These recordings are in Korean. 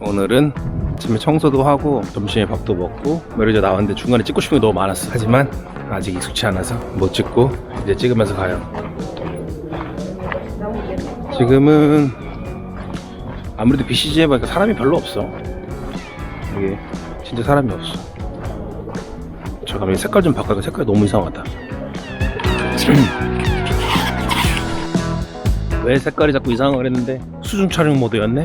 오늘은 아침에 청소도 하고 점심에 밥도 먹고 매료제 나왔는데 중간에 찍고 싶은 게 너무 많았어 하지만 아직 익숙치 않아서 못 찍고 이제 찍으면서 가요. 지금은 아무래도 BCG에 보니까 사람이 별로 없어. 이게 진짜 사람이 없어. 잠깐만 색깔 좀 바꿔야 색깔이 너무 이상하다. 왜 색깔이 자꾸 이상하게 했는데 수중 촬영 모드였네?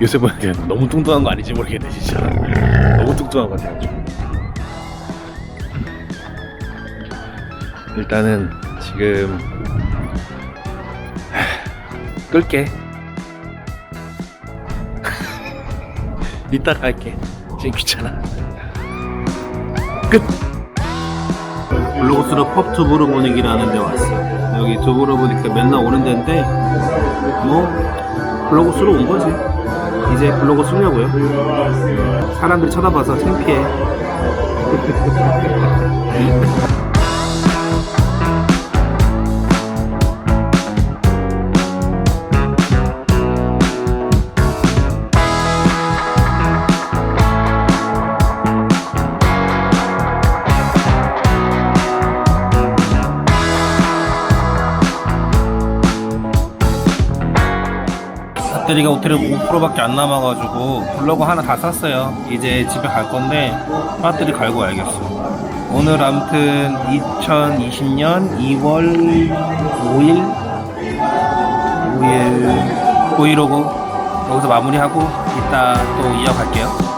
요새 보니까 너무 뚱뚱한 거 아닌지 모르겠네 진짜. 너무 뚱뚱한 것 같아가지고. 일단은 지금 하, 끌게. 이따 갈게. 지금 귀찮아. 끝! 블로그스로 펍 두부르 분위기라는 데 왔어. 여기 두부르 보니까 맨날 오는 데인데 뭐 블로그 쓰러 온 거지 이제 블로그 쓰려고요. 사람들이 쳐다봐서 창피해 배터리가 5%밖에 안 남아가지고 블로그 하나 다 샀어요. 이제 집에 갈 건데 배터리 갈고 와야겠어. 오늘 아무튼 2020년 2월 5일 5일 5일 오고 여기서 마무리하고 이따 또 이어갈게요.